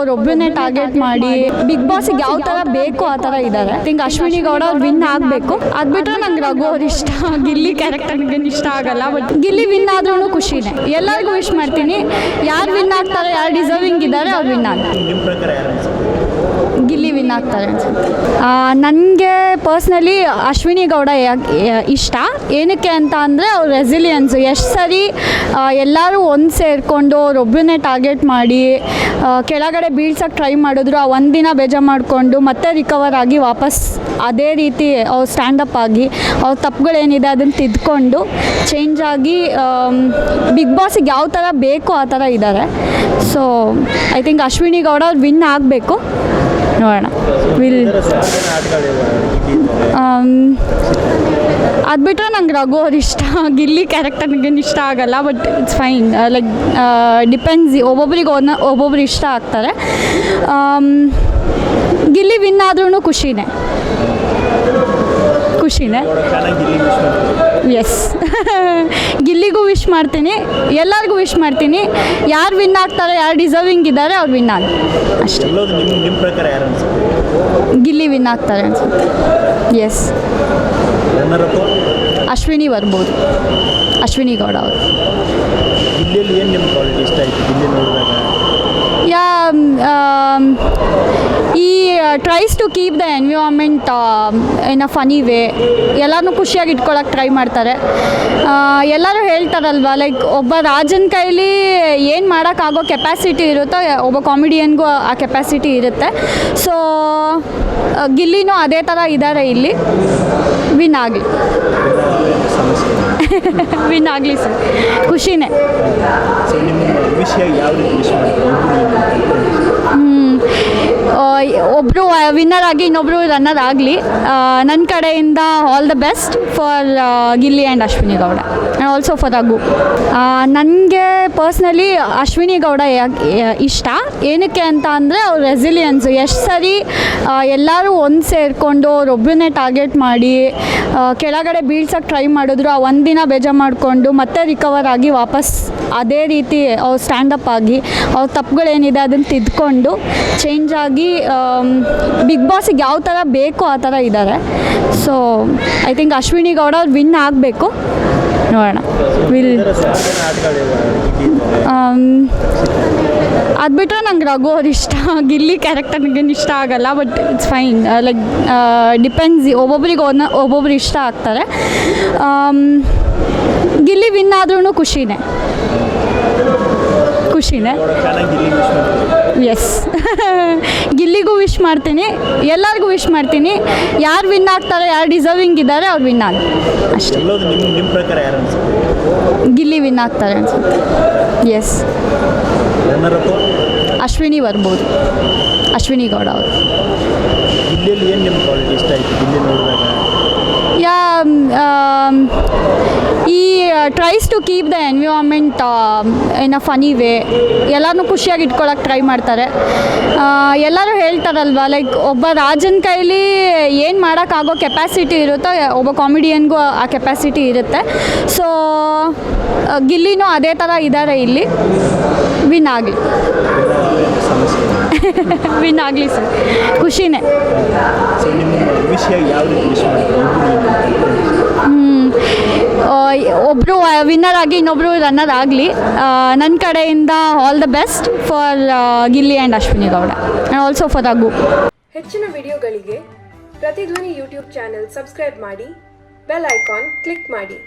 ಅವ್ರೊಬ್ಬರನ್ನೇ target ಮಾಡಿ big ಬಾಸ್ಗೆ ಯಾವ ತರ ಬೇಕು ಆ ತರ ಇದ್ದಾರೆ ಥಿಂಕ್ ಅಶ್ವಿನಿ ಗೌಡ ಅವ್ರು ವಿನ್ ಆಗಬೇಕು. ಅದ್ ಬಿಟ್ರೆ ನಂಗೆ ರಘು ಅವ್ರು ಇಷ್ಟ. ಗಿಲ್ಲಿ ಕ್ಯಾರೆಕ್ಟರ್ ಇಷ್ಟ ಆಗಲ್ಲ ಬಟ್ ಗಿಲ್ಲಿ ವಿನ್ ಆದ್ರೂ ಖುಷಿನೇ. ಎಲ್ಲರಿಗೂ ವಿಶ್ ಮಾಡ್ತೀನಿ. ಯಾರು ವಿನ್ ಆಗ್ತಾರೆ, ಯಾರು ಡಿಸರ್ವಿಂಗ್ ಇದ್ದಾರೆ ಅವ್ರು ವಿನ್ ಆಗ್ತಾರೆ ನಿಮ್ಮ ಪ್ರಕಾರ ಯಾರು ಅನ್ಸುತ್ತೆ ಗಿಲ್ಲಿ ವಿನ್ ಆಗ್ತಾರೆ. ನನಗೆ ಪರ್ಸ್ನಲಿ ಅಶ್ವಿನಿ ಗೌಡ ಇಷ್ಟ. ಏನಕ್ಕೆ ಅಂತ ಅಂದರೆ ಅವ್ರ ರೆಸಿಲಿಯನ್ಸ್ ಎಷ್ಟು ಸರಿ ಎಲ್ಲರೂ ಒಂದು ಸೇರಿಕೊಂಡು ಅವ್ರೊಬ್ಬರನ್ನೇ ಟಾರ್ಗೆಟ್ ಮಾಡಿ ಕೆಳಗಡೆ ಬೀಳ್ಸೋಕೆ ಟ್ರೈ ಮಾಡಿದ್ರು, ಆ ಒಂದಿನ ಬೇಜಾರು ಮಾಡಿಕೊಂಡು ಮತ್ತೆ ರಿಕವರ್ ಆಗಿ ವಾಪಸ್ ಅದೇ ರೀತಿ ಅವ್ರು ಸ್ಟ್ಯಾಂಡಪ್ ಆಗಿ, ಅವ್ರ ತಪ್ಪುಗಳೇನಿದೆ ಅದನ್ನು ತಿದ್ಕೊಂಡು ಚೇಂಜ್ ಆಗಿ ಬಿಗ್ ಬಾಸಿಗೆ ಯಾವ ಥರ ಬೇಕು ಆ ಥರ ಇದ್ದಾರೆ so I think Ashwini Gowda ಅವ್ರು ವಿನ್ ಆಗಬೇಕು. ನೋಡೋಣ. ವಿಲ್ ಅದು ಬಿಟ್ಟರೆ ನಂಗೆ ರಘು ಅವ್ರು ಇಷ್ಟ. ಗಿಲ್ಲಿ ಕ್ಯಾರೆಕ್ಟರ್ ನನಗೆ ಇಷ್ಟ ಆಗಲ್ಲ but it's fine like depends ಒಬ್ಬೊಬ್ರಿಗೆ ಒನ್ನ ಒಬ್ಬೊಬ್ರು ಇಷ್ಟ ಆಗ್ತಾರೆ. ಗಿಲ್ಲಿ ವಿನ್ ಆದ್ರೂ ಖುಷಿನೇ. ಖುಷಿನೇ. ಎಸ್ ಗಿಲ್ಲಿಗೂ ವಿಶ್ ಮಾಡ್ತೀನಿ. ಎಲ್ಲರಿಗೂ ವಿಶ್ ಮಾಡ್ತೀನಿ. ಯಾರು ವಿನ್ ಆಗ್ತಾರೆ ಯಾರು ಡಿಸರ್ವಿಂಗ್ ಇದ್ದಾರೆ ಅವ್ರು ವಿನ್ ಆಗಿ ಅಷ್ಟೇ. ಗಿಲ್ಲಿ ವಿನ್ ಆಗ್ತಾರೆ ಅನ್ಸುತ್ತೆ. ಎಸ್ ಅಶ್ವಿನಿ ಬರ್ಬೋದು. ಅಶ್ವಿನಿ ಗೌಡ ಅವರು ಗಿಲ್ಲಿಯಲ್ಲಿ ಏನು ನಿಮ್ಮ ಕ್ವಾಲಿಟಿ ಇಷ್ಟ ಆಯಿತು ಗಿಲ್ಲಿ ನೋಡಿದಾಗ yeah he tries to keep the environment in a funny way ಎಲ್ಲರೂ ಖುಷಿಯಾಗಿ ಇಟ್ಕೊಳಕ್ಕೆ ಟ್ರೈ ಮಾಡ್ತಾರೆ. ಎಲ್ಲರೂ ಹೇಳ್ತಾರಲ್ವ ಲೈಕ್ ಒಬ್ಬ ರಾಜನ ಕೈಲಿ ಏನು ಮಾಡೋಕ್ಕಾಗೋ ಕೆಪಾಸಿಟಿ ಇರುತ್ತೋ ಒಬ್ಬ ಕಾಮಿಡಿಯನ್ಗೂ ಆ ಕೆಪಾಸಿಟಿ ಇರುತ್ತೆ. ಸೊ ಗಿಲ್ಲಿನೂ ಅದೇ ಥರ ಇದ್ದಾರೆ ಇಲ್ಲಿ. ವಿನ್ ಆಗಲಿ. ವಿನ್ ಆಗಲಿ ಸರ್ ಖುಷಿನೇ ಸೊ ನಿಮ್ಮ ವಿಷಯ ಯಾವ ರೀತಿ ವಿಶ್ ಮಾಡ್ತೀವಿ ಒಬ್ಬರು ವಿನ್ನರ್ ಆಗಿ ಇನ್ನೊಬ್ಬರು ರನ್ನರ್ ಆಗಲಿ ನನ್ನ ಕಡೆಯಿಂದ all the best for Gilli and Ashwini Gowda and also for Raghu. ನನಗೆ ಪರ್ಸ್ನಲಿ ಅಶ್ವಿನಿ ಗೌಡ ಇಷ್ಟ. ಏನಕ್ಕೆ ಅಂತ ಅಂದರೆ ಅವ್ರ ರೆಸಿಲಿಯನ್ಸ್ ಎಷ್ಟು ಸರಿ ಎಲ್ಲರೂ ಒಂದು ಸೇರಿಕೊಂಡು ಅವ್ರೊಬ್ಬರನ್ನೇ ಟಾರ್ಗೆಟ್ ಮಾಡಿ ಕೆಳಗಡೆ ಬೀಳ್ಸೋಕ್ಕೆ ಟ್ರೈ ಮಾಡಿದ್ರು, ಆ ಒಂದಿನ ಬೇಜಾರು ಮಾಡಿಕೊಂಡು ಮತ್ತೆ ರಿಕವರ್ ಆಗಿ ವಾಪಸ್ ಅದೇ ರೀತಿ ಅವ್ರು ಸ್ಟ್ಯಾಂಡಪ್ ಆಗಿ ಅವ್ರ ತಪ್ಪುಗಳೇನಿದೆ ಅದನ್ನು ತಿದ್ಕೊಂಡು ಚೇಂಜ್ ಆಗಿ ಬಿಗ್ ಬಾಸಿಗೆ ಯಾವ ಥರ ಬೇಕೋ ಆ ಥರ ಇದ್ದಾರೆ so I think Ashwini Gowda ಅವ್ರು ವಿನ್ ಆಗಬೇಕು. ನೋಡೋಣ. ವಿಲ್ ಆಟಗಳಿವೆ ಅದು ಬಿಟ್ಟರೆ ನಂಗೆ ರಘು ಅವ್ರು ಇಷ್ಟ. ಗಿಲ್ಲಿ ಕ್ಯಾರೆಕ್ಟರ್ ನನಗೆ ಇಷ್ಟ ಆಗಲ್ಲ but it's fine like depends ಒಬ್ಬೊಬ್ರಿಗೆ ಒನ್ನ ಒಬ್ಬೊಬ್ರು ಇಷ್ಟ ಆಗ್ತಾರೆ. ಆಮ್, ಗಿಲ್ಲಿ ವಿನ್ ಆದ್ರೂ ಖುಷಿನೇ. ಖುಷಿನೇ? ಎಸ್ ಗಿಲ್ಲಿಗೂ ವಿಶ್ ಮಾಡ್ತೀನಿ. ಎಲ್ಲರಿಗೂ ವಿಶ್ ಮಾಡ್ತೀನಿ. ಯಾರು ವಿನ್ ಆಗ್ತಾರೆ ಯಾರು ಡಿಸರ್ವಿಂಗ್ ಇದ್ದಾರೆ ಅವ್ರು ವಿನ್ ಆಗ ಅಷ್ಟೇ. ಗಿಲ್ಲಿ ವಿನ್ ಆಗ್ತಾರೆ ಅನ್ಸುತ್ತೆ. ಎಸ್ ಅಶ್ವಿನಿ ಬರ್ಬೋದು. ಅಶ್ವಿನಿ ಗೌಡ ಅವರು. Yeah he tries to keep the environment in a funny way ಎಲ್ಲನೂ ಖುಷಿಯಾಗಿ ಇಟ್ಕೊಳ್ಳೋಕೆ ಟ್ರೈ ಮಾಡ್ತಾರೆ. ಎಲ್ಲರೂ ಹೇಳ್ತಾರಲ್ವ ಲೈಕ್ ಒಬ್ಬ ರಾಜನ ಕೈಲಿ ಏನು ಮಾಡೋಕ್ಕಾಗೋ ಕೆಪಾಸಿಟಿ ಇರುತ್ತೋ, ಒಬ್ಬ ಕಾಮಿಡಿಯನ್ಗೂ ಆ ಕೆಪಾಸಿಟಿ ಇರುತ್ತೆ. ಸೊ ಗಿಲ್ಲಿನೂ ಅದೇ ಥರ ಇದ್ದಾರೆ ಇಲ್ಲಿ. ವಿನ್ ಆಗಲಿ. ವಿನ್ ಆಗಲಿ ಸರ್. ಖುಷಿನೇ ಸೊ ನಿಮ್ಮ ವಿಷಯ ಯಾವ ರೀತಿ ವಿಶ್ ಮಾಡ್ತೀವಿ ಒಬ್ಬರು ವಿನ್ನರ್ ಆಗಿ ಇನ್ನೊಬ್ಬರು ರನ್ನರ್ ಆಗಲಿ ನನ್ನ ಕಡೆಯಿಂದ all the best for Gilli and Ashwini Gowda and also for ಅಗು ಹೆಚ್ಚಿನ ವಿಡಿಯೋಗಳಿಗೆ ಪ್ರತಿಧ್ವನಿ ಯೂಟ್ಯೂಬ್ ಚಾನೆಲ್ ಸಬ್ಸ್ಕ್ರೈಬ್ ಮಾಡಿ ಬೆಲ್ ಐಕಾನ್ ಕ್ಲಿಕ್ ಮಾಡಿ.